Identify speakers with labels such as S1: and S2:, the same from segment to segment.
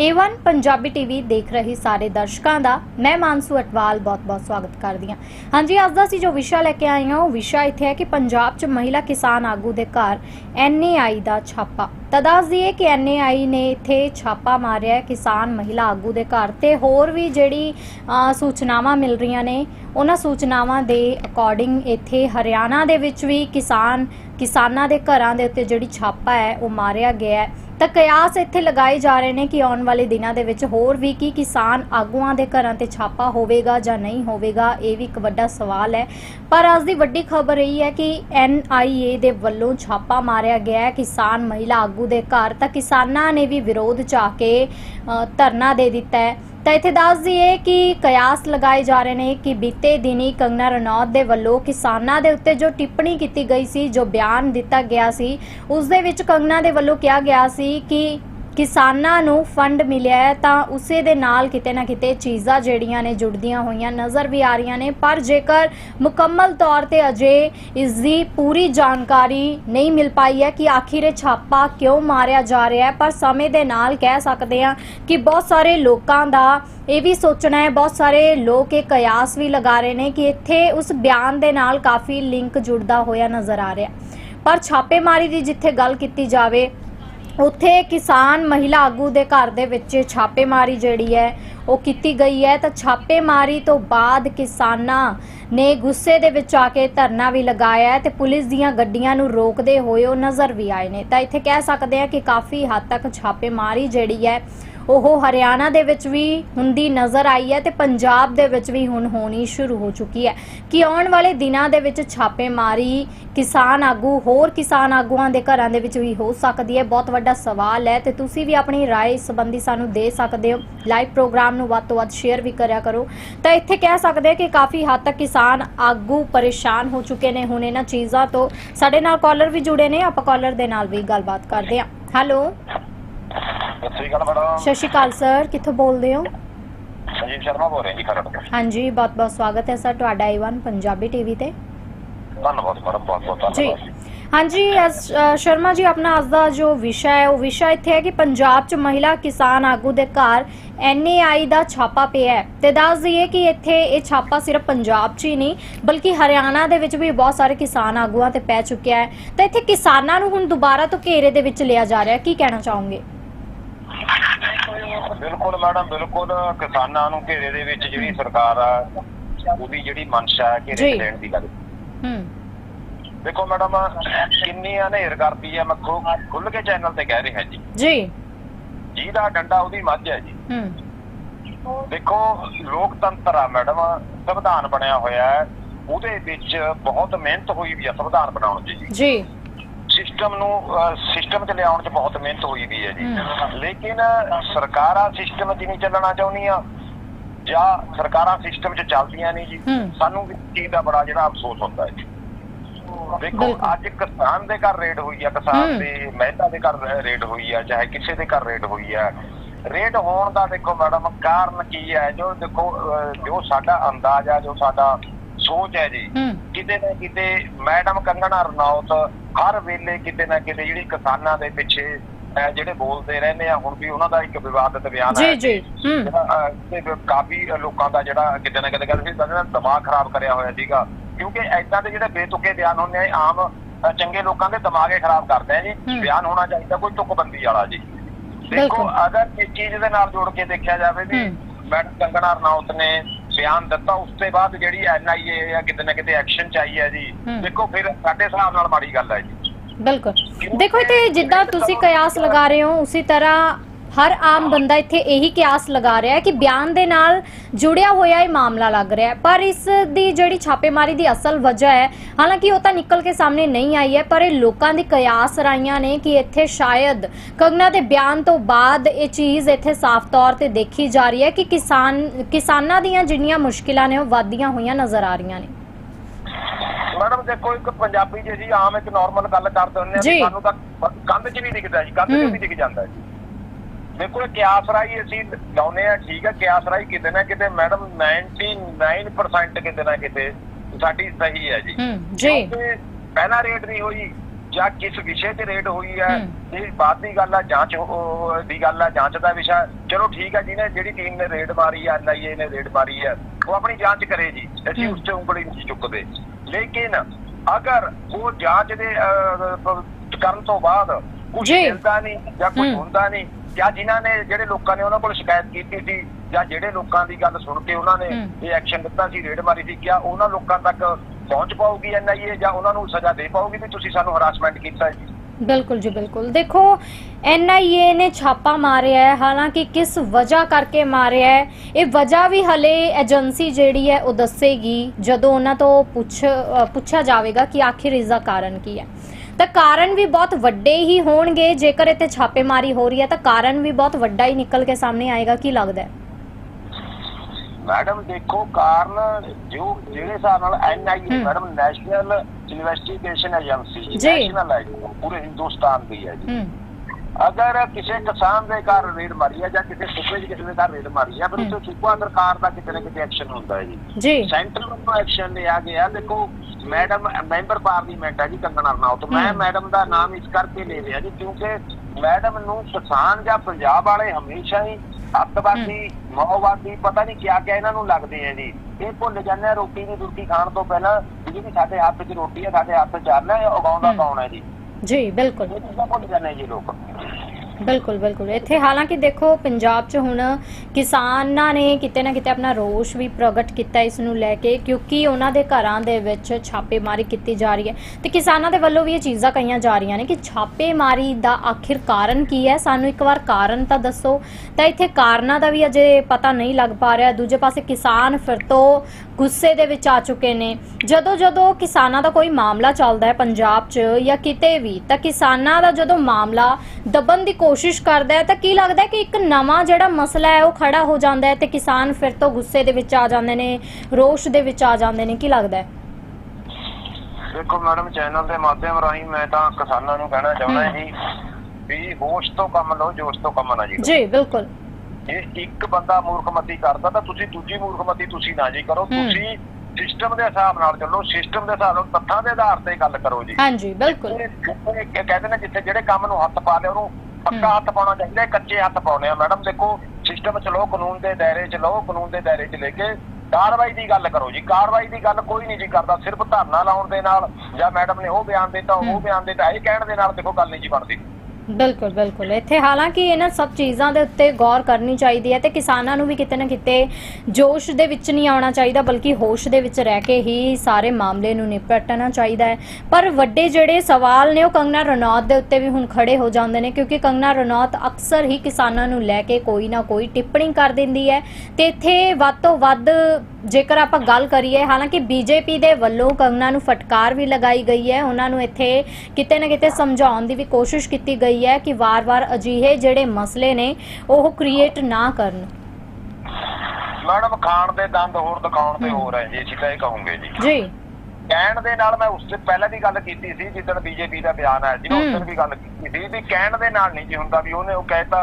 S1: A1 Punjabi TV ਦੇਖ ਰਹੇ ਸਾਰੇ ਦਰਸ਼ਕਾਂ ਦਾ, ਮੈਂ ਮਾਨਸੂ ਅਟਵਾਲ ਬਹੁਤ-ਬਹੁਤ ਸਵਾਗਤ ਕਰਦੀ ਹਾਂ। ਹਾਂਜੀ, ਅੱਜ ਦਾ ਅਸੀਂ ਜੋ ਵਿਸ਼ਾ ਲੈ ਕੇ ਆਏ ਹਾਂ, ਉਹ ਵਿਸ਼ਾ ਇੱਥੇ ਹੈ ਕਿ ਪੰਜਾਬ 'ਚ ਮਹਿਲਾ ਕਿਸਾਨ ਆਗੂ ਦੇ ਘਰ NAI ਦਾ ਛਾਪਾ। ਤਾਂ ਦੱਸ ਦਈਏ ਕਿ NAI ਨੇ ਇੱਥੇ ਛਾਪਾ ਮਾਰਿਆ ਕਿਸਾਨ ਮਹਿਲਾ ਆਗੂ ਦੇ ਘਰ ਤੇ ਹੋਰ ਵੀ ਜਿਹੜੀ ਸੂਚਨਾਵਾਂ ਮਿਲ ਰਹੀਆਂ ਨੇ, ਉਹਨਾਂ ਸੂਚਨਾਵਾਂ ਦੇ ਅਕੋਰਡਿੰਗ ਇੱਥੇ ਹਰਿਆਣਾ ਦੇ ਵਿੱਚ ਵੀ ਕਿਸਾਨ, ਕਿਸਾਨਾਂ ਦੇ ਘਰਾਂ ਦੇ ਉੱਤੇ ਜਿਹੜੀ ਛਾਪਾ ਹੈ, ਉਹ ਮਾਰਿਆ ਗਿਆ ਹੈ। ਤਾਂ ਕਿਆਸ ਇੱਥੇ ਲਗਾਏ ਜਾ ਰਹੇ ਨੇ ਕਿ ਆਉਣ ਵਾਲੇ ਦਿਨਾਂ ਦੇ ਵਿੱਚ ਹੋਰ ਵੀ ਕੀ ਕਿਸਾਨ ਆਗੂਆਂ ਦੇ ਘਰਾਂ ਤੇ ਛਾਪਾ ਹੋਵੇਗਾ ਜਾਂ ਨਹੀਂ ਹੋਵੇਗਾ, ਇਹ ਵੀ ਇੱਕ ਵੱਡਾ ਸਵਾਲ ਹੈ। ਪਰ ਅੱਜ ਦੀ ਵੱਡੀ ਖਬਰ ਇਹ ਹੈ ਕਿ NIA ਦੇ ਵੱਲੋਂ ਛਾਪਾ ਮਾਰਿਆ ਗਿਆ ਹੈ, ਕਿਸਾਨ ਮਹਿਲਾ ਆਗੂ ਦੇ ਘਰ ਤਾਂ ਕਿਸਾਨਾਂ ਨੇ ਵੀ ਵਿਰੋਧ ਚ ਆ ਕੇ ਧਰਨਾ ਦੇ ਦਿੱਤਾ ਹੈ। ਤਾਂ ਇੱਥੇ ਦੱਸ ਦਈਏ ਕਿ ਕਿਆਸ ਲਗਾਏ ਜਾ ਰਹੇ ਨੇ ਕਿ ਬੀਤੇ ਦਿਨੀ ਕੰਗਨਾ ਰਣੌਤ ਦੇ ਵੱਲੋਂ ਕਿਸਾਨਾਂ ਦੇ ਉੱਤੇ ਜੋ ਟਿੱਪਣੀ ਕੀਤੀ ਗਈ ਸੀ, ਜੋ ਬਿਆਨ ਦਿੱਤਾ ਗਿਆ ਸੀ, ਉਸ ਦੇ ਵਿੱਚ ਕੰਗਨਾ ਦੇ ਵੱਲੋਂ ਕਿਹਾ ਗਿਆ ਸੀ ਕਿ ਕਿਸਾਨਾਂ ਨੂੰ ਫੰਡ ਮਿਲਿਆ ਹੈ, ਤਾਂ ਉਸੇ ਦੇ ਨਾਲ ਕਿਤੇ ਨਾ ਕਿਤੇ ਚੀਜ਼ਾਂ ਜਿਹੜੀਆਂ ਨੇ ਜੁੜਦੀਆਂ ਹੋਈਆਂ ਨਜ਼ਰ ਵੀ ਆ ਰਹੀਆਂ ਨੇ। ਪਰ ਜੇਕਰ ਮੁਕੰਮਲ ਤੌਰ ਤੇ ਅਜੇ ਇਸ ਦੀ ਪੂਰੀ ਜਾਣਕਾਰੀ ਨਹੀਂ ਮਿਲ ਪਾਈ ਹੈ ਕਿ ਆਖਿਰ ਇਹ ਛਾਪਾ ਕਿਉਂ ਮਾਰਿਆ ਜਾ ਰਿਹਾ ਹੈ, ਪਰ ਸਮੇਂ ਦੇ ਨਾਲ ਕਹਿ ਸਕਦੇ ਹਾਂ ਕਿ ਬਹੁਤ ਸਾਰੇ ਲੋਕਾਂ ਦਾ ਇਹ ਵੀ ਸੋਚਣਾ ਹੈ, ਬਹੁਤ ਸਾਰੇ ਲੋਕ ਇਹ ਕਿਆਸ ਵੀ ਲਗਾ ਰਹੇ ਨੇ ਕਿ ਇੱਥੇ ਉਸ ਬਿਆਨ ਦੇ ਨਾਲ ਕਾਫੀ ਲਿੰਕ ਜੁੜਦਾ ਹੋਇਆ ਨਜ਼ਰ ਆ ਰਿਹਾ ਪਰ ਛਾਪੇਮਾਰੀ ਦੀ ਜਿੱਥੇ ਗੱਲ ਕੀਤੀ ਜਾਵੇ ਉੱਥੇ ਕਿਸਾਨ ਮਹਿਲਾ ਆਗੂ ਦੇ ਘਰ ਦੇ ਵਿੱਚ ਛਾਪੇਮਾਰੀ ਜਿਹੜੀ ਹੈ, ਉਹ ਕੀਤੀ ਗਈ ਹੈ। ਤਾਂ ਛਾਪੇਮਾਰੀ ਤੋਂ ਬਾਅਦ ਕਿਸਾਨਾਂ ਨੇ ਗੁੱਸੇ ਦੇ ਵਿੱਚ ਆ ਕੇ ਧਰਨਾ ਵੀ ਲਗਾਇਆ ਹੈ ਤੇ ਪੁਲਿਸ ਦੀਆਂ ਗੱਡੀਆਂ ਨੂੰ ਰੋਕਦੇ ਹੋਏ ਉਹ ਨਜ਼ਰ ਵੀ ਆਏ ਨੇ। ਤਾਂ ਇੱਥੇ ਕਹਿ ਸਕਦੇ ਆ ਕਿ ਕਾਫੀ ਹੱਦ ਤੱਕ ਛਾਪੇਮਾਰੀ ਜਿਹੜੀ ਹੈ ਉਹ ਹਰਿਆਣਾ ਦੇ ਵਿੱਚ ਵੀ ਹੁੰਦੀ ਨਜ਼ਰ ਆਈ ਹੈ ਤੇ ਪੰਜਾਬ ਦੇ ਵਿੱਚ ਵੀ ਹੁਣ ਹੋਣੀ ਸ਼ੁਰੂ ਹੋ ਚੁੱਕੀ ਹੈ ਕਿ ਆਉਣ ਵਾਲੇ ਦਿਨਾਂ ਦੇ ਵਿੱਚ ਛਾਪੇਮਾਰੀ ਕਿਸਾਨ ਆਗੂ ਹੋਰ ਕਿਸਾਨ ਆਗੂਆਂ ਦੇ ਘਰਾਂ ਦੇ ਵਿੱਚ ਵੀ ਹੋ ਸਕਦੀ ਹੈ ਬਹੁਤ ਵੱਡਾ ਸਵਾਲ ਹੈ ਤੇ ਤੁਸੀਂ ਵੀ ਆਪਣੀ رائے ਸੰਬੰਧੀ ਸਾਨੂੰ ਦੇ ਸਕਦੇ ਹੋ ਲਾਈਵ ਪ੍ਰੋਗਰਾਮ ਨੂੰ ਵੱਧ ਤੋਂ ਵੱਧ ਸ਼ੇਅਰ ਵੀ ਕਰਿਆ ਕਰੋ ਤਾਂ ਇੱਥੇ ਕਹਿ ਸਕਦੇ ਹਾਂ ਕਿ ਕਾਫੀ ਹੱਦ ਤੱਕ ਕਿਸਾਨ ਆਗੂ ਪਰੇਸ਼ਾਨ ਹੋ ਚੁੱਕੇ ਨੇ ਹੁਣ ਇਹਨਾਂ ਚੀਜ਼ਾਂ ਤੋਂ ਸਾਡੇ ਨਾਲ ਕਾਲਰ ਵੀ ਜੁੜੇ ਨੇ ਆਪਾਂ ਕਾਲਰ ਦੇ ਨਾਲ ਵੀ ਗੱਲਬਾਤ ਕਰਦੇ ਹਾਂ ਹੈਲੋ
S2: ਸਤਿ ਸ੍ਰੀ ਅਕਾਲ ਮੈਡਮ।
S1: ਸਤਿ ਸ਼੍ਰੀ ਅਕਾਲ ਸਰ ਕਿੱਥੋਂ ਬੋਲਦੇ ਹੋ?
S2: ਸੰਜੀਵ ਸ਼ਰਮਾ ਬੋਲ ਰਿਹਾ ਜੀ ਖਰੜ ਤੋਂ।
S1: ਹਾਂਜੀ ਬਹੁਤ ਬਹੁਤ ਸਵਾਗਤ ਹੈ ਸਰ ਤੁਹਾਡਾ ਈਵਨ ਪੰਜਾਬੀ ਟੀਵੀ ਤੇ।
S2: ਧੰਨਵਾਦ ਮੈਡਮ ਬਹੁਤ ਬਹੁਤ
S1: ਜੀ।
S2: ਧੰਨਵਾਦ
S1: ਹਾਂਜੀ ਅਸ- ਅ, ਸ਼ਰਮਾ ਜੀ ਆਪਣਾ ਅੱਜ ਦਾ ਜੋ ਵਿਸ਼ਾ ਹੈ ਉਹ ਵਿਸ਼ਾ ਇੱਥੇ ਹੈ ਕਿ ਪੰਜਾਬ 'ਚ ਮਹਿਲਾ ਕਿਸਾਨ ਆਗੂ ਦੇ ਘਰ NAI ਦਾ ਛਾਪਾ ਪਿਆ ਹੈ। ਤੇ ਦੱਸ ਦਈਏ ਕਿ ਇੱਥੇ ਇਹ ਛਾਪਾ ਸਿਰਫ ਪੰਜਾਬ 'ਚ ਹੀ ਨਹੀਂ ਬਲਕਿ ਹਰਿਆਣਾ ਦੇ ਵਿੱਚ ਵੀ ਬਹੁਤ ਸਾਰੇ ਕਿਸਾਨ ਆਗੂਆਂ ਤੇ ਪੈ ਚੁੱਕਿਆ ਹੈ। ਤਾਂ ਇੱਥੇ ਕਿਸਾਨਾਂ ਨੂੰ ਹੁਣ ਦੁਬਾਰਾ ਤੋਂ ਘੇਰੇ ਦੇ ਵਿੱਚ ਲਿਆ ਜਾ ਰਿਹਾ ਹੈ ਕੀ ਕਹਿਣਾ ਚਾਹੋਗੇ?
S2: ਬਿਲਕੁਲ ਮੈਡਮ ਬਿਲਕੁਲ ਕਿਸਾਨਾਂ ਨੂੰ ਘੇਰੇ ਦੇ ਵਿੱਚ ਜਿਹੜੀ ਸਰਕਾਰ ਆ ਉਹਦੀ ਜਿਹੜੀ ਮਨਸ਼ਾ ਹੈ। ਘੇਰੇ ਲੈਣ ਦੀ ਗੱਲ।
S1: ਹੂੰ।
S2: ਦੇਖੋ ਮੈਡਮ ਕਿੰਨੀ ਹਨੇਰ ਕਰਦੀ ਹੈ ਮੈਂ ਖੁੱਲ ਕੇ ਚੈਨਲ ਤੇ ਕਹਿ ਰਿਹਾ ਜੀ।
S1: ਜੀ।
S2: ਜਿਹਦਾ ਡੰਡਾ ਉਹਦੀ ਮੱਝ ਹੈ ਜੀ।
S1: ਹੂੰ।
S2: ਦੇਖੋ ਲੋਕਤੰਤਰ ਆ ਮੈਡਮ ਸੰਵਿਧਾਨ ਬਣਿਆ ਹੋਇਆ ਹੈ। ਉਹਦੇ ਵਿੱਚ ਬਹੁਤ ਮਿਹਨਤ ਹੋਈ ਵੀ ਆ ਸੰਵਿਧਾਨ ਬਣਾਉਣ 'ਚ ਜੀ।
S1: ਜੀ।
S2: ਸਿਸਟਮ ਨੂੰ ਸਿਸਟਮ 'ਚ ਲਿਆਉਣ 'ਚ ਬਹੁਤ ਮਿਹਨਤ ਹੋਈ ਵੀ ਹੈ ਜੀ। ਲੇਕਿਨ ਸਰਕਾਰਾਂ ਸਿਸਟਮ 'ਚ ਨਹੀਂ ਚੱਲਣਾ ਚਾਹੁੰਦੀਆਂ ਜਾਂ ਸਰਕਾਰਾਂ ਸਿਸਟਮ 'ਚ ਚੱਲਦੀਆਂ ਨਹੀਂ ਜੀ। ਸਾਨੂੰ ਇਸ ਚੀਜ਼ ਦਾ ਬੜਾ ਜਿਹੜਾ ਅਫਸੋਸ ਹੁੰਦਾ ਹੈ ਜੀ ਦੇਖੋ। ਅੱਜ ਕਿਸਾਨ ਦੇ ਘਰ ਰੇਡ ਹੋਈ ਆ ਕਿਸਾਨ। ਦੇ ਮਹਿਲਾ ਦੇ ਘਰ ਰੇਡ ਹੋਈ ਆ ਚਾਹੇ ਕਿਸੇ ਦੇ ਘਰ ਰੇਡ ਹੋਈ ਆ ਰੇਡ ਹੋਣ ਦਾ ਦੇਖੋ ਮੈਡਮ ਕਾਰਨ ਕੀ ਹੈ ਜੋ ਦੇਖੋ ਜੋ ਸਾਡਾ ਅੰਦਾਜ਼ਾ ਜੋ ਸਾਡਾ ਸੋਚ ਹੈ ਜੀ। ਕਿਤੇ ਨਾ ਕਿਤੇ ਮੈਡਮ ਕੰਗਣਾ ਰਣੌਤ ਹਰ ਵੇਲੇ ਕਿਤੇ ਨਾ ਕਿਤੇ ਜਿਹੜੀ ਕਿਸਾਨਾਂ ਦੇ ਪਿੱਛੇ ਜਿਹੜੇ ਬੋਲਦੇ ਰਹਿੰਦੇ ਆ ਹੁਣ ਵੀ ਉਹਨਾਂ ਦਾ ਇੱਕ ਵਿਵਾਦਤ ਬਿਆਨ
S1: ਜੀ
S2: ਹੈ।
S1: ਜੀ
S2: ਤੇ ਕਾਫੀ ਲੋਕਾਂ ਦਾ ਜਿਹੜਾ ਕਿਤੇ ਨਾ ਕਿਤੇ ਕਹਿੰਦੇ ਸੀ ਨੇ ਦਿਮਾਗ ਖਰਾਬ ਕਰਿਆ ਹੋਇਆ ਸੀਗਾ। ਕਿਉਂਕਿ ਐਦਾਂ ਦੇ ਜਿਹੜੇ ਬੇਤੁਕੇ ਬਿਆਨ ਹੁੰਦੇ ਆ ਆਮ ਚੰਗੇ ਲੋਕਾਂ ਦੇ ਦਿਮਾਗੇ ਖਰਾਬ ਕਰਦੇ ਆ ਜੀ। ਬਿਆਨ ਹੋਣਾ ਚਾਹੀਦਾ ਕੋਈ ਤੁਕਬੰਦੀ ਵਾਲਾ ਜੀ। ਦੇਖੋ। ਅਗਰ ਇਸ ਚੀਜ਼ ਦੇ ਨਾਲ ਜੋੜ ਕੇ ਦੇਖਿਆ ਜਾਵੇ ਵੀ। ਮੈਡਮ ਕੰਗਣਾ ਰਣੌਤ ਨੇ ਬਿਆਨ ਦਿੱਤਾ ਉਸ ਤੋਂ ਬਾਅਦ ਜਿਹੜੀ ਐਨਆਈਏ ਆ ਕਿਤੇ ਨਾ ਕਿਤੇ ਐਕਸ਼ਨ ਚਾਹੀ ਹੈ ਜੀ। ਦੇਖੋ ਫਿਰ ਸਾਡੇ ਹਿਸਾਬ ਨਾਲ ਮਾੜੀ ਗੱਲ ਹੈ ਜੀ
S1: ਬਿਲਕੁਲ ਦੇਖੋ ਇੱਥੇ ਜਿੱਦਾਂ ਤੁਸੀਂ ਕਿਆਸ ਲਗਾ ਰਹੇ ਹੋ ਉਸੇ ਤਰ੍ਹਾਂ ਹਰ ਆਮ ਬੰਦਾ ਇੱਥੇ ਇਹੀ ਕਿਆਸ ਲਗਾ ਰਿਹਾ ਹੈ ਕਿ ਬਿਆਨ ਦੇ ਨਾਲ ਜੁੜਿਆ ਹੋਇਆ ਇਹ ਮਾਮਲਾ ਲੱਗ ਰਿਹਾ ਹੈ। ਪਰ ਇਸ ਦੀ ਜਿਹੜੀ ਛਾਪੇਮਾਰੀ ਦੀ ਅਸਲ ਵਜ੍ਹਾ ਹੈ ਹਾਲਾਂਕਿ ਉਹ ਤਾਂ ਨਿਕਲ ਕੇ ਸਾਹਮਣੇ ਨਹੀਂ ਆਈ ਹੈ ਪਰ ਇਹ ਲੋਕਾਂ ਦੀ ਕਿਆਸ ਰਾਈਆਂ ਨੇ ਕਿ ਇੱਥੇ ਸ਼ਾਇਦ ਕੰਗਨਾ ਦੇ ਬਿਆਨ ਤੋਂ ਬਾਅਦ ਇਹ ਚੀਜ਼ ਇੱਥੇ ਸਾਫ਼ ਤੌਰ ਤੇ ਦੇਖੀ ਜਾ ਰਹੀ ਹੈ ਕਿ ਕਿਸਾਨ ਕਿਸਾਨਾਂ ਦੀਆਂ ਜਿੰਨੀਆਂ ਮੁਸ਼ਕਿਲਾਂ ਨੇ ਉਹ ਵਧਦੀਆਂ ਹੋਈਆਂ ਨਜ਼ਰ ਆ ਰਹੀਆਂ ਨੇ।
S2: ਮੈਡਮ ਦੇਖੋ ਇੱਕ ਪੰਜਾਬੀ ਜੇ ਆਮ ਇੱਕ ਨਾਰਮਲ ਗੱਲ ਕਰਦੇ ਹੁੰਦੇ ਆ ਸਾਨੂੰ ਤਾਂ ਕੰਧ 'ਚ ਵੀ ਦਿਖਦਾ ਜੀ ਕੰਧ 'ਚ। ਵੀ ਦਿਖ ਜਾਂਦਾ ਜੀ। ਦੇਖੋ ਕਿਆਸ ਰਾਈ ਅਸੀਂ ਲਾਉਨੇ ਆ ਠੀਕ ਹੈ ਕਿਆਸ ਰਾਈ ਕਿਤੇ ਨਾ ਕਿਤੇ ਮੈਡਮ 99% ਕਿਤੇ ਨਾ ਕਿਤੇ ਸਾਡੀ ਸਹੀ ਹੈ ਜੀ
S1: ਜੀ
S2: ਪਹਿਲਾਂ ਰੇਟ ਨਹੀਂ ਹੋਈ ਜਾਂ ਕਿਸ ਵਿਸ਼ੇ ਤੇ ਰੇਡ ਹੋਈ ਹੈ। ਇਹ ਬਾਅਦ ਦੀ ਗੱਲ ਆ ਜਾਂਚ ਦੀ ਗੱਲ ਆ ਜਾਂਚ ਦਾ ਵਿਸ਼ਾ ਚਲੋ ਠੀਕ ਹੈ ਜਿਹਨੇ ਜਿਹੜੀ ਟੀਮ ਨੇ ਰੇਡ ਮਾਰੀ ਹੈ ਐਨਆਈਏ ਨੇ ਰੇਡ ਮਾਰੀ ਹੈ ਉਹ ਆਪਣੀ ਜਾਂਚ ਕਰੇ ਜੀ ਅਸੀਂ। ਉਸ ਤੇ ਉਂਗਲੀ ਨਹੀਂ ਚੁੱਕਦੇ ਲੇਕਿਨ ਅਗਰ ਉਹ ਜਾਂਚ ਦੇ ਕਰਨ ਤੋਂ ਬਾਅਦ ਕੁਝ। ਮਿਲਦਾ ਨਹੀਂ ਜਾਂ ਕੁਝ। ਹੁੰਦਾ ਨਹੀਂ ਜਾਂ ਜਿਨ੍ਹਾਂ ਨੇ ਜਿਹੜੇ ਲੋਕਾਂ ਨੇ ਉਹਨਾਂ ਕੋਲ ਸ਼ਿਕਾਇਤ ਕੀਤੀ ਸੀ ਜਾਂ ਜਿਹੜੇ ਲੋਕਾਂ ਦੀ ਗੱਲ ਸੁਣ ਕੇ ਉਹਨਾਂ ਨੇ। ਇਹ ਐਕਸ਼ਨ ਦਿੱਤਾ ਸੀ ਰੇਡ ਮਾਰੀ ਸੀ ਕਿਆ ਉਹਨਾਂ ਲੋਕਾਂ ਤੱਕ ਪਹੁੰਚ ਪਾਊਗੀ ਐਨਆਈਏ ਜਾਂ ਉਹਨਾਂ ਨੂੰ ਸਜ਼ਾ ਦੇ ਪਾਊਗੀ ਵੀ ਤੁਸੀਂ ਸਾਨੂੰ ਹਰਾਸਮੈਂਟ ਕੀਤਾ ਹੈ ਜੀ?
S1: ਬਿਲਕੁਲ ਜੀ ਬਿਲਕੁਲ। ਦੇਖੋ ਐਨਆਈਏ ਨੇ ਛਾਪਾ ਮਾਰਿਆ ਹੈ ਹਾਲਾਂਕਿ ਕਿਸ ਵਜ੍ਹਾ ਕਰਕੇ ਮਾਰਿਆ ਹੈ ਇਹ ਵਜ੍ਹਾ ਵੀ ਹਲੇ ਏਜੰਸੀ ਜਿਹੜੀ ਹੈ ਉਹ ਦੱਸੇਗੀ ਜਦੋਂ ਉਹਨਾਂ ਤੋਂ ਪੁੱਛ ਪੁੱਛਿਆ ਜਾਵੇਗਾ ਕਿ ਆਖਿਰ ਇਸ ਦਾ ਕਾਰਨ ਕੀ ਹੈ। ਤਾਂ ਕਾਰਨ ਵੀ ਬਹੁਤ ਵੱਡੇ ਹੀ ਹੋਣਗੇ। ਜੇਕਰ ਇੱਥੇ ਛਾਪੇਮਾਰੀ ਹੋ ਰਹੀ ਹੈ ਤਾਂ ਕਾਰਨ ਵੀ ਬਹੁਤ ਵੱਡਾ ਹੀ ਨਿਕਲ ਕੇ ਸਾਹਮਣੇ ਆਏਗਾ। ਕੀ ਲੱਗਦਾ ਹੈ?
S2: ਮੈਡਮ ਦੇਖੋ ਕਾਰਨ ਜੋ ਜਿਹੜੇ ਹਿਸਾਬ ਨਾਲ
S1: NIA.
S2: Madam national investigation agency
S1: ਜੀ।
S2: ਨੈਸ਼ਨਲ ਹੈ ਪੂਰੇ ਹਿੰਦੁਸਤਾਨ ਦੀ ਹੈ ਜੀ। ਅਗਰ ਕਿਸੇ ਕਿਸਾਨ ਦੇ ਘਰ ਰੇਡ ਮਾਰੀ ਹੈ ਜਾਂ ਕਿਸੇ ਸੂਬੇ 'ਚ ਕਿਸੇ ਦੇ ਘਰ ਰੇਡ ਮਾਰੀ ਹੈ ਫਿਰ। ਉੱਥੇ ਸੂਬਾ ਸਰਕਾਰ ਦਾ ਕਿਤੇ ਨਾ ਕਿਤੇ ਐਕਸ਼ਨ ਹੁੰਦਾ ਹੈ ਜੀ। ਸੈਂਟਰ ਵੱਲੋਂ ਐਕਸ਼ਨ ਲਿਆ ਗਿਆ। ਦੇਖੋ ਮੈਡਮ ਮੈਂਬਰ ਪਾਰਲੀਮੈਂਟ ਹੈ ਜੀ ਕੰਗਣਾ ਰਣੌਤ ਮੈਂ। ਮੈਡਮ ਦਾ ਨਾਮ ਇਸ ਕਰਕੇ ਲੈ ਰਿਹਾ ਜੀ ਕਿਉਂਕਿ ਮੈਡਮ ਨੂੰ ਕਿਸਾਨ ਜਾਂ ਪੰਜਾਬ ਵਾਲੇ ਹਮੇਸ਼ਾ ਹੀ ਅੱਤਵਾਦੀ ਮਾਓਵਾਦੀ ਪਤਾ ਨਹੀਂ ਕਿਆ ਕਿਆ ਇਹਨਾਂ ਨੂੰ ਲੱਗਦੇ ਆ ਜੀ। ਇਹ ਭੁੱਲ ਜਾਂਦੇ ਆ ਰੋਟੀ ਦੀ ਰੋਟੀ ਖਾਣ ਤੋਂ ਪਹਿਲਾਂ ਜਿਹੜੀ ਸਾਡੇ ਹੱਥ 'ਚ ਰੋਟੀ ਹੈ ਸਾਡੇ ਹੱਥ 'ਚ ਚੱਲ ਹੈ। ਉਗਾਉਂਦਾ। ਕੌਣ ਹੈ ਜੀ?
S1: ਜੀ, ਬਿਲਕੁਲ।
S2: ਇਹ ਚੀਜ਼ਾਂ ਭੁੱਲ ਜਾਂਦੇ ਜੀ ਲੋਕ
S1: ਬਿਲਕੁਲ ਬਿਲਕੁਲ। ਇੱਥੇ ਹਾਲਾਂਕਿ ਦੇਖੋ, ਪੰਜਾਬ 'ਚ ਹੁਣ ਕਿਸਾਨਾਂ ਨੇ ਕਿਤੇ ਨਾ ਕਿਤੇ ਆਪਣਾ ਰੋਸ਼ ਵੀ ਪ੍ਰਗਟ ਕੀਤਾ ਇਸ ਨੂੰ ਲੈ ਕੇ, ਕਿਉਂਕਿ ਉਹਨਾਂ ਦੇ ਘਰਾਂ ਦੇ ਵਿੱਚ ਛਾਪੇਮਾਰੀ ਕੀਤੀ ਜਾ ਰਹੀ ਹੈ। ਤੇ ਕਿਸਾਨਾਂ ਦੇ ਵੱਲੋਂ ਵੀ ਇਹ ਚੀਜ਼ਾਂ ਕਹੀਆਂ ਜਾ ਰਹੀਆਂ ਨੇ ਕਿ ਛਾਪੇਮਾਰੀ ਦਾ ਆਖਿਰ ਕਾਰਨ ਕੀ ਹੈ? ਸਾਨੂੰ ਇੱਕ ਵਾਰ ਕਾਰਨ ਤਾਂ ਦੱਸੋ। ਤਾਂ ਇੱਥੇ ਕਾਰਨਾਂ ਦਾ ਵੀ ਅਜੇ ਪਤਾ ਨਹੀਂ ਲੱਗ ਪਾ ਰਿਹਾ। ਦੂਜੇ ਪਾਸੇ ਕਿਸਾਨ ਫਿਰ ਤੋਂ ਗੁੱਸੇ ਦੇ ਵਿੱਚ ਆ ਚੁੱਕੇ ਨੇ ਜਦੋਂ ਜਦੋਂ ਕਿਸਾਨਾਂ ਦਾ ਕੋਈ ਮਾਮਲਾ ਚੱਲਦਾ ਹੈ ਪੰਜਾਬ 'ਚ ਜਾਂ ਕਿਤੇ ਵੀ ਤਾਂ ਕਿਸਾਨਾਂ ਦਾ ਜਦੋਂ ਮਾਮਲਾ ਦਬਨ ਦੀ ਕੋਸ਼ਿਸ਼ ਕਰਦਾ ਹੈ ਤਾਂ ਕੀ ਲੱਗਦਾ ਹੈ ਕਿ ਇੱਕ ਨਵਾਂ ਜਿਹੜਾ ਮਸਲਾ ਹੈ ਉਹ ਖੜਾ ਹੋ ਜਾਂਦਾ ਹੈ ਤੇ ਕਿਸਾਨ ਫਿਰ ਤੋਂ ਗੁੱਸੇ ਦੇ ਵਿੱਚ ਆ ਜਾਂਦੇ ਨੇ ਰੋਸ਼ ਦੇ ਵਿੱਚ ਆ ਜਾਂਦੇ ਨੇ ਕੀ ਲੱਗਦਾ ਹੈ
S2: ਦੇਖੋ ਮੈਡਮ ਚੈਨਲ ਦੇ ਮਾਧਿਅਮ ਰਾਹੀਂ ਮੈਂ ਤਾਂ ਕਿਸਾਨਾਂ ਨੂੰ ਕਹਿਣਾ ਚਾਹੁੰਦਾ
S1: ਹੂੰ।
S2: ਜੀ ਵੀ ਹੋਸ਼ ਤੋਂ ਕੰਮ ਲਓ ਜੋਸ਼ ਤੋਂ ਕੰਮ ਨਾ ਜੀ।
S1: ਜੀ ਬਿਲਕੁਲ
S2: ਜੇ ਇੱਕ ਬੰਦਾ ਮੂਰਖਮਤੀ ਕਰਦਾ ਤਾਂ ਤੁਸੀਂ ਦੂਜੀ ਮੂਰਖਮਤੀ ਤੁਸੀਂ ਨਾ ਜੀ ਕਰੋ। ਤੁਸੀਂ ਸਿਸਟਮ ਦੇ ਹਿਸਾਬ ਨਾਲ ਚੱਲੋ ਸਿਸਟਮ ਦੇ ਹਿਸਾਬ ਨਾਲ ਤੱਥਾਂ ਦੇ ਆਧਾਰ ਤੇ ਗੱਲ ਕਰੋ ਜੀ
S1: ਹਾਂਜੀ ਬਿਲਕੁਲ
S2: ਕਹਿੰਦੇ ਨੇ ਜਿੱਥੇ ਜਿਹੜੇ ਕੰਮ ਨੂੰ ਹੱਥ ਪਾ ਲਿਆ ਉਹਨੂੰ ਪੱਕਾ। ਹੱਥ ਪਾਉਣਾ ਚਾਹੀਦਾ ਕੱਚੇ ਹੱਥ ਪਾਉਣੇ ਆ ਮੈਡਮ ਦੇਖੋ ਸਿਸਟਮ ਚਲੋ ਕਾਨੂੰਨ ਦੇ ਦਾਇਰੇ ਚ ਲਓ ਕਾਨੂੰਨ ਦੇ ਦਾਇਰੇ ਚ ਲੈ ਕੇ ਕਾਰਵਾਈ ਦੀ ਗੱਲ ਕਰੋ ਜੀ ਕਾਰਵਾਈ ਦੀ ਗੱਲ ਕੋਈ ਨਹੀਂ ਜੀ ਕਰਦਾ ਸਿਰਫ ਧਰਨਾ ਲਾਉਣ ਦੇ ਨਾਲ ਜਾਂ ਮੈਡਮ ਨੇ ਉਹ ਬਿਆਨ ਦਿੱਤਾ। ਉਹ ਬਿਆਨ ਦਿੱਤਾ ਇਹ ਕਹਿਣ ਦੇ ਨਾਲ ਦੇਖੋ ਗੱਲ ਨਹੀਂ ਜੀ ਬਣਦੀ
S1: ਬਿਲਕੁਲ ਬਿਲਕੁਲ। ਇੱਥੇ ਹਾਲਾਂਕਿ ਇਹਨਾਂ ਸਭ ਚੀਜ਼ਾਂ ਦੇ ਉੱਤੇ ਗੌਰ ਕਰਨੀ ਚਾਹੀਦੀ ਹੈ ਤੇ ਕਿਸਾਨਾਂ ਨੂੰ ਵੀ ਕਿਤੇ ਨਾ ਕਿਤੇ ਜੋਸ਼ ਦੇ ਵਿੱਚ ਨਹੀਂ ਆਉਣਾ ਚਾਹੀਦਾ, ਬਲਕਿ ਹੋਸ਼ ਦੇ ਵਿੱਚ ਰਹਿ ਕੇ ਹੀ ਸਾਰੇ ਮਾਮਲੇ ਨੂੰ ਨਿਪਟਣਾ ਚਾਹੀਦਾ ਹੈ। ਪਰ ਵੱਡੇ ਜਿਹੜੇ ਸਵਾਲ ਨੇ, ਉਹ ਕੰਗਨਾ ਰਣੌਤ ਦੇ ਉੱਤੇ ਵੀ ਹੁਣ ਖੜੇ ਹੋ ਜਾਂਦੇ ਨੇ, ਕਿਉਂਕਿ ਕੰਗਨਾ ਰਣੌਤ ਅਕਸਰ ਹੀ ਕਿਸਾਨਾਂ ਨੂੰ ਲੈ ਕੇ ਕੋਈ ਨਾ ਕੋਈ ਟਿੱਪਣੀ ਕਰ ਦਿੰਦੀ ਹੈ ਤੇ ਇੱਥੇ ਵੱਧ ਤੋਂ ਵੱਧ ਜੇਕਰ ਆਪਾਂ ਗੱਲ ਕਰੀਏ ਹਾਲਾਂਕਿ ਬੀਜੇਪੀ ਦੇ ਵੱਲੋਂ ਕੰਗਨਾ ਨੂੰ ਫਟਕਾਰ ਵੀ ਲਗਾਈ ਗਈ ਹੈ। ਉਹਨਾਂ ਨੂੰ ਇੱਥੇ ਕਿਤੇ ਨਾ ਕਿਤੇ ਸਮਝਾਉਣ ਦੀ ਵੀ ਕੋਸ਼ਿਸ਼ ਕੀਤੀ ਗਈ ਹੈ ਕਿ ਵਾਰ-ਵਾਰ ਅਜਿਹੇ ਜਿਹੜੇ ਮਸਲੇ ਨੇ ਉਹ ਕ੍ਰੀਏਟ ਨਾ ਕਰਨ।
S2: ਮੈਡਮ ਖਾਣ ਦੇ ਦੰਦ ਹੋਰ ਦਿਖਾਉਣ ਦੇ
S1: ਹੂੰ।
S2: ਹੋਰ ਹੈ ਜੀ ਅਸੀਂ ਤਾਂ ਇਹ ਕਹੂੰਗੇ ਜੀ।
S1: ਜੀ।
S2: ਕਹਿਣ ਦੇ ਨਾਲ ਮੈਂ ਉਸ ਤੋਂ ਪਹਿਲਾਂ ਵੀ ਗੱਲ ਕੀਤੀ ਸੀ ਜਿੱਦਣ ਬੀਜੇਪੀ ਦਾ ਬਿਆਨ ਆਇਆ ਸੀ ਉਸ
S1: ਹੂੰ।
S2: ਦਿਨ ਵੀ ਗੱਲ ਕੀਤੀ ਸੀ ਵੀ ਕਹਿਣ ਦੇ ਨਾਲ ਨਹੀਂ ਜੀ ਹੁੰਦਾ ਵੀ ਉਹਨੇ ਉਹ ਕਹਿਤਾ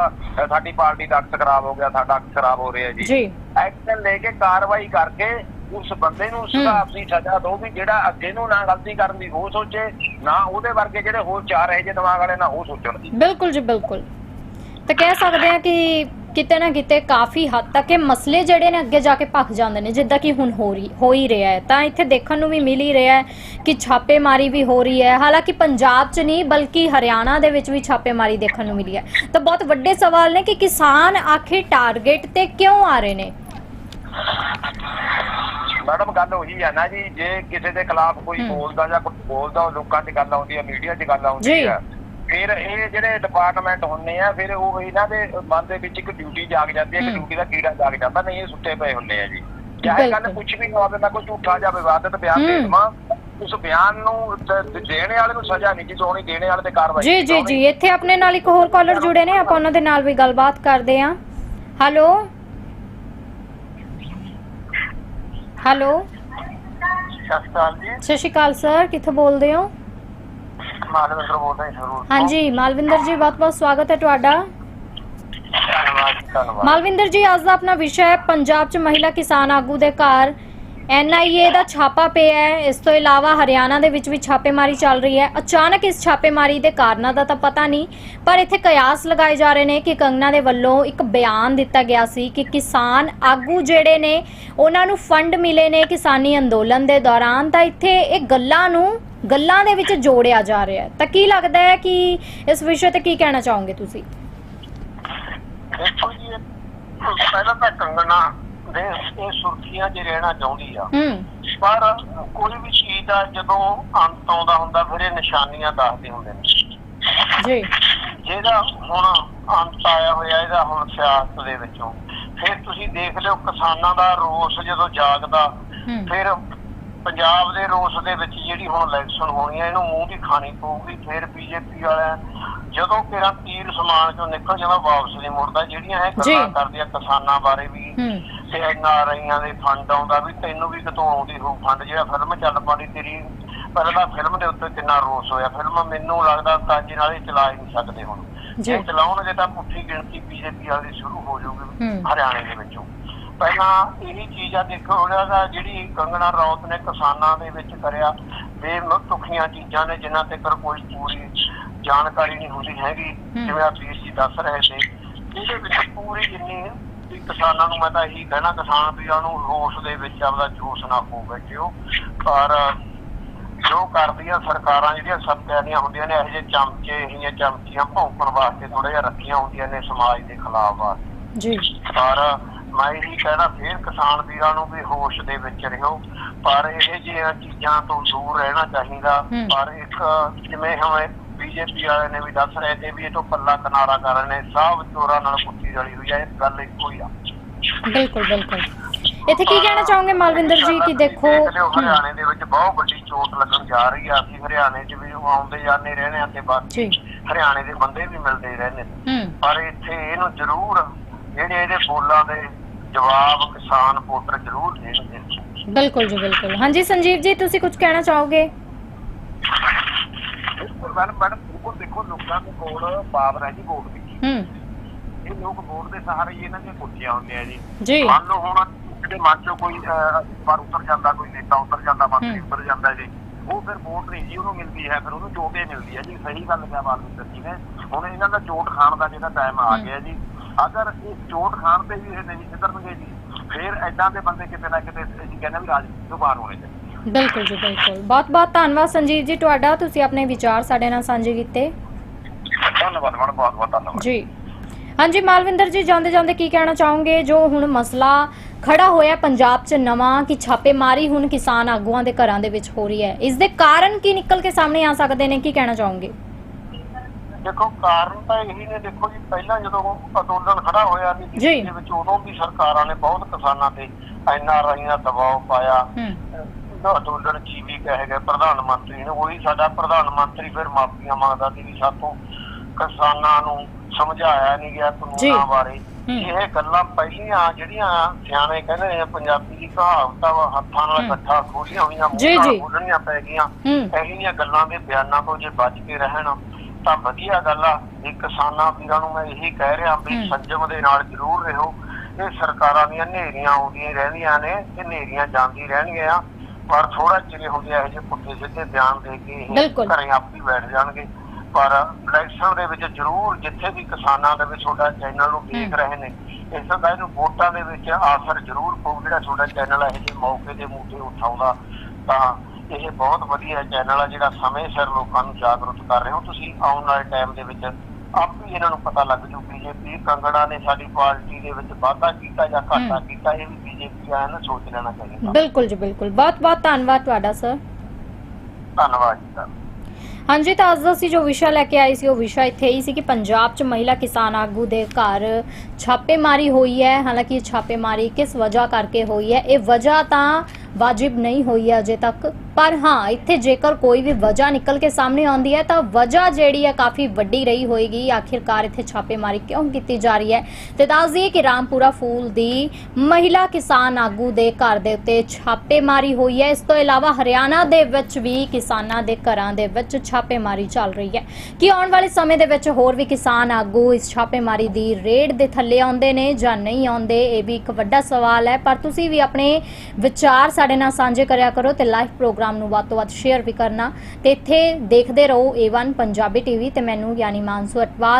S2: ਸਾਡੀ ਪਾਰਟੀ ਦਾ ਅਕਸ ਖਰਾਬ ਹੋ ਗਿਆ ਸਾਡਾ ਅਕਸ ਖਰਾਬ ਹੋ ਰਿਹਾ ਜੀ। ਐਕਸ਼ਨ ਲੈ ਕੇ ਕਾਰਵਾਈ ਕਰਕੇ ਉਸ ਬੰਦੇ ਨੂੰ ਸੁਧਾਰ ਦੀ ਸਜ਼ਾ ਦਿਓ ਵੀ ਜਿਹੜਾ ਅੱਗੇ ਨੂੰ ਨਾ ਗਲਤੀ ਕਰਨ ਦੀ ਉਹ ਸੋਚੇ ਨਾ ਉਹਦੇ ਵਰਗੇ ਜਿਹੜੇ ਹੋਰ ਚਾਰ ਇਹੋ ਜਿਹੇ ਦਿਮਾਗ ਵਾਲੇ ਨਾ ਉਹ ਸੋਚਣ
S1: ਬਿਲਕੁਲ ਜੀ ਬਿਲਕੁਲ। ਤਾਂ ਕਹਿ ਸਕਦੇ ਆ ਕਿ ਕਿਤੇ ਨਾ ਕਿਤੇ ਕਾਫੀ ਹੱਦ ਤੱਕ ਇਹ ਮਸਲੇ ਜਿਹੜੇ ਨੇ ਅੱਗੇ ਜਾ ਕੇ ਭਖ ਜਾਂਦੇ ਨੇ ਜਿੱਦਾਂ ਕਿ ਹੁਣ ਹੋ ਰਹੀ ਹੋ ਹੀ ਰਿਹਾ ਹੈ। ਤਾਂ ਇੱਥੇ ਦੇਖਣ ਨੂੰ ਵੀ ਮਿਲ ਹੀ ਰਿਹਾ ਹੈ ਕਿ ਛਾਪੇਮਾਰੀ ਵੀ ਹੋ ਰਹੀ ਹੈ। ਹਾਲਾਂਕਿ ਪੰਜਾਬ 'ਚ ਨਹੀਂ ਬਲਕਿ ਹਰਿਆਣਾ ਦੇ ਵਿੱਚ ਵੀ ਛਾਪੇਮਾਰੀ ਦੇਖਣ ਨੂੰ ਮਿਲੀ ਹੈ। ਤਾਂ ਬਹੁਤ ਵੱਡੇ ਸਵਾਲ ਨੇ ਕਿ ਕਿਸਾਨ ਆਖਿਰ ਟਾਰਗੇਟ ਤੇ ਕਿਉਂ ਆ ਰਹੇ ਨੇ?
S2: ਮੈਡਮ ਗੱਲ ਉਹੀ ਹੈ ਨਾ ਜੀ ਜੇ ਕਿਸੇ ਦੇ ਖਿਲਾਫ ਕੋਈ। ਬੋਲਦਾ ਜਾਂ ਕੁਝ ਬੋਲਦਾ ਉਹ ਲੋਕਾਂ 'ਚ ਗੱਲ ਆਉਂਦੀ ਹੈ ਮੀਡੀਆ 'ਚ ਗੱਲ ਆਉਂਦੀ। ਹੈ। ਫਿਰ ਇਹ ਜਿਹੜੇ ਡਿਪਾਰਟਮੈਂਟ ਹੁੰਦੇ ਆ ਫਿਰ ਉਹ ਇਹਨਾਂ ਦੇ ਮਨ ਦੇ ਵਿੱਚ ਇੱਕ ਡਿਊਟੀ ਜਾਗ ਜਾਂਦੀ ਹੈ। ਕਿ। ਡਿਊਟੀ ਦਾ ਕੀੜਾ ਜਾਗ ਜਾਂਦਾ ਨਹੀਂ ਇਹ ਸੁੱਤੇ ਪਏ ਹੁੰਦੇ ਆ ਜੀ। ਚਾਹੇ ਗੱਲ
S1: ਬਿਲਕੁਲ।
S2: ਕੁਝ ਵੀ ਹੋਵੇ ਮੈਂ ਕੋਈ ਝੂਠਾ ਜਾਂ ਵਿਵਾਦਿਤ ਬਿਆਨ ਦੇ। ਦੇਵਾਂ ਉਸ ਬਿਆਨ ਨੂੰ ਦੇਣੇ ਵਾਲੇ ਨੂੰ ਸਜ਼ਾ ਨਹੀਂ ਜੀ ਚਾਉਣੀ ਦੇਣੇ ਵਾਲੇ ਤੇ ਕਾਰਵਾਈ
S1: ਜੀ ਜੀ ਜੀ ਇੱਥੇ ਆਪਣੇ ਨਾਲ ਇੱਕ ਹੋਰ ਕਾਲਰ ਜੁੜੇ ਨੇ ਆਪਾਂ ਉਹਨਾਂ ਦੇ ਨਾਲ ਵੀ ਗੱਲਬਾਤ ਕਰਦੇ ਹਾਂ ਹੈਲੋ ਹੈਲੋ
S2: ਸਤਿ ਸ਼੍ਰੀ ਅਕਾਲ ਜੀ।
S1: ਸਤਿ ਸ਼੍ਰੀ ਅਕਾਲ ਸਰ ਕਿੱਥੋਂ ਬੋਲਦੇ ਹੋ?
S2: ਬੋਲਦਾ
S1: ਹਾਂਜੀ ਮਾਲਵਿੰਦਰ ਜੀ ਬਹੁਤ ਬਹੁਤ ਸਵਾਗਤ ਹੈ ਤੁਹਾਡਾ।
S2: ਧੰਨਵਾਦ ਧੰਨਵਾਦ।
S1: ਮਾਲਵਿੰਦਰ ਜੀ ਅੱਜ ਦਾ ਆਪਣਾ ਵਿਸ਼ਾ ਹੈ ਪੰਜਾਬ 'ਚ ਮਹਿਲਾ ਕਿਸਾਨ ਆਗੂ ਦੇ ਘਰ। ਐਨਆਈਏ ਦਾ ਛਾਪਾ ਪਿਆ ਹੈ। ਇਸ ਤੋਂ ਇਲਾਵਾ ਹਰਿਆਣਾ ਦੇ ਵਿੱਚ ਵੀ ਛਾਪੇਮਾਰੀ ਚੱਲ ਰਹੀ ਹੈ। ਅਚਾਨਕ ਇਸ ਛਾਪੇਮਾਰੀ ਦੇ ਕਾਰਨਾਂ ਦਾ ਤਾਂ ਪਤਾ ਨਹੀਂ ਪਰ ਇੱਥੇ ਕਿਆਸ ਲਗਾਏ ਜਾ ਰਹੇ ਨੇ ਕਿ ਕੰਗਨਾ ਦੇ ਵੱਲੋਂ ਇੱਕ ਬਿਆਨ ਦਿੱਤਾ ਗਿਆ ਸੀ ਕਿ ਕਿਸਾਨ ਆਗੂ ਜਿਹੜੇ ਨੇ ਉਹਨਾਂ ਨੂੰ ਫੰਡ ਮਿਲੇ ਨੇ ਕਿਸਾਨੀ ਅੰਦੋਲਨ ਦੇ ਦੌਰਾਨ। ਤਾਂ ਇੱਥੇ ਇਹ ਗੱਲਾਂ ਨੂੰ ਗੱਲਾਂ ਦੇ ਵਿੱਚ ਜੋੜਿਆ ਜਾ ਰਿਹਾ ਹੈ। ਤਾਂ ਕੀ ਲੱਗਦਾ ਹੈ ਕਿ ਇਸ ਵਿਸ਼ੇ ਤੇ ਕੀ ਕਹਿਣਾ ਚਾਹੋਗੇ ਤੁਸੀਂ?
S3: ਦੇਖੋ ਜੀ ਇਹ ਪਹਿਲਾਂ ਤਾਂ ਕੰਗਣਾ ਦੇ ਇਹ ਸੁਰਖੀਆਂ 'ਚ ਰਹਿਣਾ ਚਾਹੁੰਦੀ ਆ।
S1: ਹੂੰ।
S3: ਪਰ ਕੋਈ ਵੀ ਚੀਜ਼ ਦਾ ਜਦੋਂ ਅੰਤ ਆਉਂਦਾ ਹੁੰਦਾ ਫਿਰ ਇਹ ਨਿਸ਼ਾਨੀਆਂ ਦੱਸਦੇ ਹੁੰਦੇ ਨੇ।
S1: ਜੀ।
S3: ਜਿਹਦਾ ਹੁਣ ਅੰਤ ਆਇਆ ਹੋਇਆ ਇਹਦਾ ਹੁਣ ਸਿਆਸਤ ਦੇ ਵਿੱਚੋਂ। ਫਿਰ ਤੁਸੀਂ ਦੇਖ ਲਿਓ ਕਿਸਾਨਾਂ ਦਾ ਰੋਸ ਜਦੋਂ ਜਾਗਦਾ ਫਿਰ ਪੰਜਾਬ ਦੇ ਰੋਸ ਦੇ ਵਿੱਚ ਜਿਹੜੀ ਹੁਣ ਇਲੈਕਸ਼ਨ ਹੋਣੀ ਹੈ ਇਹਨੂੰ ਮੂੰਹ ਦੀ ਖਾਣੀ ਪਊਗੀ ਫਿਰ ਬੀਜੇਪੀ ਵਾਲਿਆਂ ਜਦੋਂ ਕਿਰਾ ਤੀਰ ਸਮਾਨ ਚੋਂ ਨਿਕਲ ਜਾਂਦਾ ਵਾਪਸ ਨਹੀਂ ਮੁੜਦਾ ਜਿਹੜੀਆਂ ਇਹ। ਗੱਲਾਂ ਕਰਦੀਆਂ ਕਿਸਾਨਾਂ ਬਾਰੇ ਵੀ ਤੇ ਐਨਆਰਆਈਆਂ ਦੇ ਫੰਡ ਆਉਂਦਾ ਵੀ ਤੈਨੂੰ ਵੀ ਕਿਤੋਂ ਆਉਂਦੀ ਹੋਊ ਫੰਡ ਜਿਹੜਾ ਫਿਲਮ ਚੱਲ ਪਾਣੀ ਤੇਰੀ ਪਹਿਲਾਂ ਫਿਲਮ ਦੇ ਉੱਤੇ ਕਿੰਨਾ ਰੋਸ ਹੋਇਆ ਫਿਲਮ ਮੈਨੂੰ ਲੱਗਦਾ ਤਾਂਜੇ ਨਾਲ ਹੀ ਚਲਾ ਨਹੀਂ ਸਕਦੇ ਹੁਣ
S1: ਜੀ।
S3: ਚਲਾਉਣਗੇ ਤਾਂ ਪੁੱਠੀ ਗਿਣਤੀ ਬੀਜੇਪੀ ਵਾਲੀ ਸ਼ੁਰੂ ਹੋ ਜਾਊਗੀ। ਹਰਿਆਣੇ ਦੇ ਵਿੱਚੋਂ ਪਹਿਲਾਂ ਇਹੀ ਚੀਜ਼ ਆ ਦੇਖੋ ਉਹਨਾਂ ਦਾ ਜਿਹੜੀ ਕੰਗਣਾ ਰੌਤ ਨੇ ਕਿਸਾਨਾਂ ਦੇ ਵਿੱਚ ਕਰਿਆ ਬੇਮੁਖੀਆਂ ਚੀਜ਼ਾਂ ਨੇ ਜਿਨ੍ਹਾਂ ਤੇ ਕੋਈ ਪੂਰੀ ਜਾਣਕਾਰੀ ਨਹੀਂ ਹੁੰਦੀ ਹੈਗੀ। ਜਿਵੇਂ ਆ ਵੀਰ ਜੀ ਦੱਸ ਰਹੇ ਸੀ। ਇਹਦੇ ਵਿੱਚ ਪੂਰੀ ਜਿੰਨੀ ਵੀ ਕਿਸਾਨਾਂ ਨੂੰ ਮੈਂ ਤਾਂ ਇਹੀ ਕਹਿਣਾ ਕਿਸਾਨ ਵੀਰਾਂ ਨੂੰ ਰੋਸ ਦੇ ਵਿੱਚ ਆਪਦਾ ਜੋਸ਼ ਨਾ ਖੋ ਬੈਠਿਓ ਪਰ ਜੋ ਕਰਦੀਆਂ ਸਰਕਾਰਾਂ ਜਿਹੜੀਆਂ ਸੱਤਿਆਂ ਦੀਆਂ ਹੁੰਦੀਆਂ ਨੇ ਇਹੋ ਜਿਹੇ ਚਮਚੇ ਇਹ ਜਿਹੀਆਂ ਚਮਚੀਆਂ ਭੌਂਕਣ ਵਾਸਤੇ ਥੋੜਾ ਜਿਹਾ ਰੱਖੀਆਂ ਹੁੰਦੀਆਂ ਨੇ ਸਮਾਜ ਦੇ ਖਿਲਾਫ ਵਾਸਤੇ।
S1: ਜੀ।
S3: ਪਰ ਮੈਂ ਇਹੀ ਕਹਿਣਾ ਫੇਰ ਕਿਸਾਨ ਵੀਰਾਂ ਨੂੰ ਵੀ ਹੋਸ਼ ਦੇ ਵਿੱਚ ਰਹੋ। ਪਰ ਇਹ ਜਿਹੀਆਂ ਚੀਜ਼ਾਂ ਤੋਂ ਦੂਰ ਰਹਿਣਾ ਚਾਹੀਦਾ। ਪਰ ਇੱਕ ਜਿਵੇਂ ਹਮੇ ਬੀਜੇਪੀ ਵਾਲੇ ਨੇ ਵੀ ਦੱਸ ਰਹੇ ਤੇ ਵੀ ਇਹ ਤੋਂ ਪੱਲਾ ਕਿਨਾਰਾ ਕਰ ਰਹੇ ਨੇ ਸਭ ਚੋਰਾਂ ਨਾਲ ਕੁੱਤੀ ਰਲੀ ਹੋਈ ਹੈ ਇਹ ਗੱਲ ਇੱਕੋ ਹੀ ਆ।
S1: ਬਿਲਕੁਲ ਬਿਲਕੁਲ। ਇੱਥੇ ਕੀ ਕਹਿਣਾ ਚਾਹੋਗੇ ਮਾਲਵਿੰਦਰ ਜੀ ਕਿ ਦੇਖੋ
S3: ਹਰਿਆਣੇ ਦੇ ਵਿੱਚ ਬਹੁਤ ਵੱਡੀ ਚੋਟ ਲੱਗਣ ਜਾ ਰਹੀ ਆ। ਅਸੀਂ ਹਰਿਆਣੇ 'ਚ ਵੀ ਆਉਂਦੇ ਜਾਂਦੇ ਰਹਿੰਦੇ ਆ ਤੇ ਬਸ
S1: ਜੀ।
S3: ਹਰਿਆਣੇ ਦੇ ਬੰਦੇ ਵੀ ਮਿਲਦੇ ਰਹਿੰਦੇ ਪਰ ਇੱਥੇ ਇਹਨੂੰ ਜ਼ਰੂਰ ਜਿਹੜੇ ਇਹਦੇ ਬੋਲਾਂ ਦੇ ਜਵਾਬ ਕਿਸਾਨ ਵੋਟਰ ਜ਼ਰੂਰ ਦੇਣਗੇ।
S1: ਬਿਲਕੁਲ ਜੀ ਬਿਲਕੁਲ। ਹਾਂਜੀ ਸੰਜੀਵ ਜੀ ਤੁਸੀਂ ਕੁਝ ਕਹਿਣਾ ਚਾਹੋਗੇ?
S3: ਮੈਡਮ ਮੈਡਮ ਬਿਲਕੁਲ ਦੇਖੋ ਲੋਕਾਂ ਦੇ ਕੋਲ ਪਾਵਰ ਹੈ ਜੀ ਵੋਟ ਦੀ।
S1: ਹੂੰ।
S3: ਇਹ ਲੋਕ ਵੋਟ ਦੇ ਸਹਾਰੇ ਹੀ ਇਹਨਾਂ ਦੀਆਂ ਕੁੱਤੀਆਂ ਹੁੰਦੀਆਂ ਜੀ।
S1: ਜੀ।
S3: ਮੰਨ ਲਓ ਹੁਣ ਜਿਹੜੇ ਮਨ ਚੋਂ ਕੋਈ ਅਹ, ਪਰ ਉਤਰ ਜਾਂਦਾ ਕੋਈ ਨੇਤਾ ਉਤਰ ਜਾਂਦਾ ਮੰਤਰੀ। ਉਤਰ ਜਾਂਦਾ ਜੀ ਉਹ ਫਿਰ ਵੋਟ ਨਹੀਂ ਜੀ ਉਹਨੂੰ ਮਿਲਦੀ ਹੈ ਫਿਰ ਉਹਨੂੰ ਜੋਟੇ ਮਿਲਦੀ ਹੈ ਜੀ। ਸਹੀ ਗੱਲ ਕਿਹਾ ਬਾਲਵਿੰਦਰ ਜੀ ਨੇ। ਹੁਣ ਇਹਨਾਂ ਦਾ ਜੋਟ ਖਾਣ ਦਾ ਜਿਹੜਾ ਟਾਈਮ ਆ। ਗਿਆ ਜੀ। ਅਗਰ ਇਹ ਜੋਟ ਖਾਣ ਤੇ ਵੀ ਇਹ ਨਹੀਂ ਸਿੱਧਰਨਗੇ ਜੀ ਫਿਰ ਐਦਾਂ ਦੇ ਬੰਦੇ ਕਿਤੇ ਨਾ ਕਿਤੇ ਜੀ ਕਹਿੰਦੇ ਵੀ ਰਾਜਨੀਤੀ ਤੋਂ ਬਾਹਰ ਹੋਣੇ ਚਾਹੀਦੇ।
S1: ਬਿਲਕੁਲ ਜੀ ਬਿਲਕੁਲ। ਬਹੁਤ ਬਹੁਤ ਧੰਨਵਾਦ ਸੰਜੀਵ ਜੀ ਤੁਹਾਡਾ ਤੁਸੀਂ ਆਪਣੇ ਵਿਚਾਰ ਸਾਡੇ ਨਾਲ ਸਾਂਝੇ ਕੀਤੇ।
S3: ਧੰਨਵਾਦ ਮੈਡਮ ਬਹੁਤ ਬਹੁਤ ਧੰਨਵਾਦ।
S1: ਜੀ। ਹਾਂਜੀ ਮਾਲਵਿੰਦਰ ਜੀ ਜਾਂਦੇ ਜਾਂਦੇ ਕੀ ਕਹਿਣਾ ਚਾਹੋਗੇ? ਜੋ ਹੁਣ ਮਸਲਾ ਖੜਾ ਹੋਇਆ ਪੰਜਾਬ 'ਚ ਨਵਾਂ ਕਿ ਛਾਪੇਮਾਰੀ ਹੁਣ ਕਿਸਾਨ ਆਗੂਆਂ ਦੇ ਘਰਾਂ ਦੇ ਵਿੱਚ ਹੋ ਰਹੀ ਹੈ। ਇਸ ਦੇ ਕਾਰਨ ਕੀ ਨਿਕਲ ਕੇ ਸਾਹਮਣੇ ਆ ਸਕਦੇ ਨੇ? ਕੀ ਕਹਿਣਾ ਚਾਹੋਗੇ?
S3: ਦੇਖੋ ਕਾਰਨ ਤਾਂ ਇਹੀ ਨੇ ਦੇਖੋ ਜੀ ਪਹਿਲਾਂ ਜਦੋਂ ਅੰਦੋਲਨ ਖੜਾ ਹੋਇਆ ਸੀ
S1: ਜੀ।
S3: ਦੇ ਵਿੱਚ ਉਦੋਂ ਵੀ ਸਰਕਾਰਾਂ ਨੇ ਬਹੁਤ ਕਿਸਾਨਾਂ ਤੇ ਐਨਆਰਆਈ ਦਾ ਦਬਾਅ ਪਾਇਆ
S1: ਹੂੰ
S3: ਅੰਦੋਲਨ ਜੀ ਵੀ ਕਹੇ ਗਏ ਪ੍ਰਧਾਨ ਮੰਤਰੀ ਨੇ ਉਹੀ ਸਾਡਾ ਪ੍ਰਧਾਨ ਮੰਤਰੀ ਫਿਰ ਮਾਫੀਆਂ ਮੰਗਦਾ ਸੀ ਵੀ ਸਾਥੋਂ ਕਿਸਾਨਾਂ ਨੂੰ ਸਮਝਾਇਆ ਨਹੀਂ ਗਿਆ
S1: ਜੀ।
S3: ਕਾਨੂੰਨਾਂ ਬਾਰੇ
S1: ਹੂੰ।
S3: ਇਹ ਗੱਲਾਂ ਪਹਿਲੀਆਂ ਜਿਹੜੀਆਂ ਸਿਆਣੇ ਕਹਿੰਦੇ ਨੇ ਪੰਜਾਬੀ ਦੀ ਕਹਾਵਤ ਆ ਵਾ, ਹੱਥਾਂ ਨਾਲ
S1: ਹੂੰ।
S3: ਇਕੱਠਾ ਖੋਲੀਆਂ ਹੋਈਆਂ
S1: ਜੀ,
S3: ਮੂੰਹ ਨਾਲ
S1: ਜੀ।
S3: ਬੋਲਣੀਆਂ ਪੈ ਗਈਆਂ
S1: ਹੂੰ
S3: ਇਹੋ ਜਿਹੀਆਂ ਗੱਲਾਂ ਦੇ ਬਿਆਨਾਂ ਤੋਂ ਜੇ ਬਚ ਕੇ ਰਹਿਣ ਤਾਂ ਵਧੀਆ ਗੱਲ ਆ ਇਹ ਕਿਸਾਨਾਂ ਵੀਰਾਂ ਨੂੰ ਮੈਂ ਇਹੀ ਕਹਿ ਰਿਹਾ ਵੀ
S1: ਹੂੰ।
S3: ਸੰਜਮ ਦੇ ਨਾਲ ਜ਼ਰੂਰ ਰਹੋ ਇਹ ਸਰਕਾਰਾਂ ਦੀਆਂ ਹਨੇਰੀਆਂ ਆਉਂਦੀਆਂ ਹੀ ਰਹਿੰਦੀਆਂ ਨੇ ਤੇ ਹਨੇਰੀਆਂ ਜਾਂਦੀ ਰਹਿਣਗੀਆਂ ਪਰ ਥੋੜਾ ਚਿਰ ਹੁੰਦੇ ਇਹੋ ਜਿਹੇ ਪੁੱਠੇ ਸਿੱਧੇ ਬਿਆਨ ਦੇ ਕੇ ਇਹ। ਘਰੇ ਆਪ ਹੀ ਬੈਠ ਜਾਣਗੇ ਪਰ ਇਲੈਕਸ਼ਨ ਦੇ ਵਿੱਚ ਜ਼ਰੂਰ ਜਿੱਥੇ ਵੀ ਕਿਸਾਨਾਂ ਦੇ ਵਿੱਚ ਤੁਹਾਡਾ ਚੈਨਲ ਨੂੰ ਦੇਖ
S1: ਹੂੰ।
S3: ਰਹੇ ਨੇ ਇਸ ਦਾ ਇਹਨੂੰ ਵੋਟਾਂ ਦੇ ਵਿੱਚ ਆਸਰ ਜ਼ਰੂਰ ਪਊ ਜਿਹੜਾ ਤੁਹਾਡਾ ਚੈਨਲ ਇਹੋ ਜਿਹੇ ਮੌਕੇ ਦੇ ਮੂਹਰੇ ਉਠਾਉਂਦਾ ਤਾਂ ਇਹ ਬਹੁਤ ਵਧੀਆ ਚੈਨਲ ਆ ਜਿਹੜਾ ਸਮੇਂ ਸਿਰ ਲੋਕਾਂ ਨੂੰ ਜਾਗਰੂਕ ਕਰ ਰਹੇ। ਹੋ ਤੁਸੀਂ ਆਉਣ ਵਾਲੇ ਟਾਈਮ ਦੇ ਵਿੱਚ ਆਪ ਹੀ ਇਹਨਾਂ ਨੂੰ ਪਤਾ ਲੱਗ ਜੂ ਬੀਜੇਪੀ ਕੰਗੜਾ ਨੇ ਸਾਡੀ ਪਾਰਟੀ ਦੇ ਵਿੱਚ ਵਾਧਾ ਕੀਤਾ ਜਾਂ ਘਾਟਾ। ਕੀਤਾ ਇਹ ਵੀ ਬੀਜੇਪੀ ਆਇਆ ਨਾ ਸੋਚ ਲੈਣਾ ਚਾਹੀਦਾ।
S1: ਬਿਲਕੁਲ ਜੀ ਬਿਲਕੁਲ। ਬਹੁਤ ਬਹੁਤ ਧੰਨਵਾਦ ਤੁਹਾਡਾ ਸਰ।
S3: ਧੰਨਵਾਦ ਜੀ
S1: ਹਾਂਜੀ ਤਾਂ ਅੱਜ ਦਾ ਅਸੀਂ ਜੋ ਵਿਸ਼ਾ ਲੈ ਕੇ ਆਏ ਸੀ ਉਹ ਵਿਸ਼ਾ ਇੱਥੇ ਹੀ ਸੀ ਕਿ ਪੰਜਾਬ 'ਚ ਮਹਿਲਾ ਕਿਸਾਨ ਆਗੂ ਦੇ ਘਰ ਛਾਪੇਮਾਰੀ ਹੋਈ ਹੈ। ਹਾਲਾਂਕਿ ਇਹ ਛਾਪੇਮਾਰੀ ਕਿਸ ਵਜ੍ਹਾ ਕਰਕੇ ਹੋਈ ਹੈ? ਇਹ ਵਜ੍ਹਾ ਤਾਂ ਵਾਜਿਬ ਨਹੀਂ ਹੋਈ ਹੈ ਅਜੇ ਤੱਕ। ਪਰ ਹਾਂ, ਇੱਥੇ ਜੇਕਰ ਕੋਈ ਵੀ ਵਜ੍ਹਾ ਨਿਕਲ ਕੇ ਸਾਹਮਣੇ ਆਉਂਦੀ ਹੈ, ਤਾਂ ਵਜ੍ਹਾ ਜਿਹੜੀ ਹੈ ਕਾਫੀ ਵੱਡੀ ਰਹੀ ਹੋਏਗੀ। ਆਖਿਰਕਾਰ ਇੱਥੇ ਛਾਪੇਮਾਰੀ ਕਿਉਂ ਕੀਤੀ ਜਾ ਰਹੀ ਹੈ? ਤੇ ਦੱਸ ਦਈਏ ਕਿ ਰਾਮਪੁਰਾ ਫੂਲ ਦੀ ਮਹਿਲਾ ਕਿਸਾਨ ਆਗੂ ਦੇ ਘਰ ਦੇ ਉੱਤੇ ਛਾਪੇਮਾਰੀ ਹੋਈ ਹੈ। ਇਸ ਤੋਂ ਇਲਾਵਾ ਹਰਿਆਣਾ ਦੇ ਵਿੱਚ ਵੀ ਕਿਸਾਨਾਂ ਦੇ ਘਰਾਂ ਦੇ ਵਿੱਚ ਛਾਪੇਮਾਰੀ ਚੱਲ ਰਹੀ ਹੈ। ਕਿ ਆਉਣ ਵਾਲੇ ਸਮੇਂ ਦੇ ਵਿੱਚ ਹੋਰ ਵੀ ਕਿਸਾਨ ਆਗੂ ਇਸ ਛਾਪੇਮਾਰੀ ਦੀ ਰੇਡ ਦੇ ਥੱਲੇ ਆਉਂਦੇ ਨੇ ਜਾਂ ਨਹੀਂ ਆਉਂਦੇ, ਇਹ ਵੀ ਇੱਕ ਵੱਡਾ ਸਵਾਲ ਹੈ। ਪਰ ਤੁਸੀਂ ਵੀ ਆਪਣੇ ਵਿਚਾਰ ਸਾਡੇ ਨਾਲ ਸਾਂਝੇ ਕਰਿਆ ਕਰੋ ਤੇ ਲਾਈਵ ਪ੍ਰੋਗਰਾਮ ਨੂੰ ਵੱਧ ਤੋਂ ਵੱਧ ਸ਼ੇਅਰ ਵੀ ਕਰਨਾ ਤੇ ਇੱਥੇ ਦੇਖਦੇ ਰਹੋ A1 ਪੰਜਾਬੀ ਟੀਵੀ ਤੇ ਮੈਨੂੰ ਯਾਨੀ ਮਾਨਸੂ ਅਟਵਾਲ